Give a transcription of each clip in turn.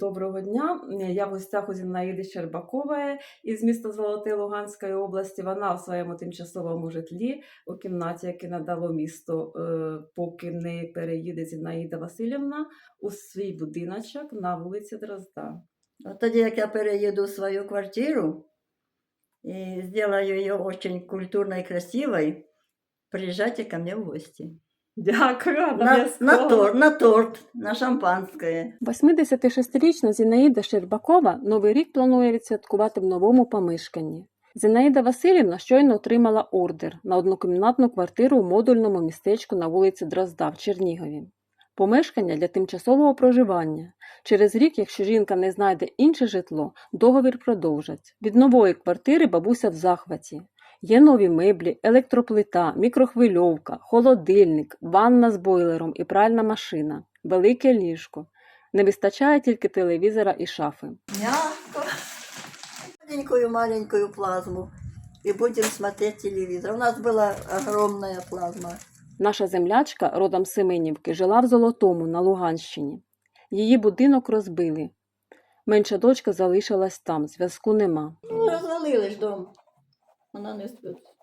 Доброго дня. Я в гостях у Зінаїди Щербакової із міста Золоте Луганської області. Вона в своєму тимчасовому житлі у кімнаті, яке надало місто, е, поки не переїде Зінаїда Васильівна, у свій будиночок на вулиці Дрозда. А тоді, як я переїду в свою квартиру и сделаю ее очень культурной и красивой, приезжайте ко мне в гости. Дякую, На, на, торт, на торт, на шампанское. 86-річна Зінаїда Щербакова Новий рік планує відсвяткувати в новому помешканні. Зінаїда Васильівна щойно отримала ордер на однокімнатну квартиру у модульному містечку на вулиці Дрозда в Чернігові. Помешкання для тимчасового проживання. Через рік, якщо жінка не знайде інше житло, договір продовжать. Від нової квартири бабуся в захваті. Є нові меблі, електроплита, мікрохвильовка, холодильник, ванна з бойлером і пральна машина, велике ліжко. Не вистачає тільки телевізора і шафи. Мягко. Маленькую-маленькую плазму. И будем смотреть телевизор. У нас была огромная плазма. Наша землячка, родом Семенівки, жила в Золотому на Луганщині. Її будинок розбили. Менша дочка залишилась там, зв'язку нема. Ну, розвалили ж дом. Вона не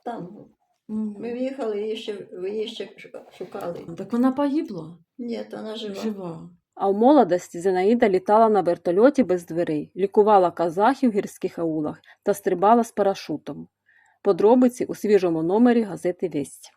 там. Ми в'їхали, її ще, її ще шукали. Так вона погибла? Ні, вона жива. Жива. А в молодості Зінаїда літала на вертольоті без дверей, лікувала казахів в гірських аулах та стрибала з парашутом. Подробиці у свіжому номері газети Весть.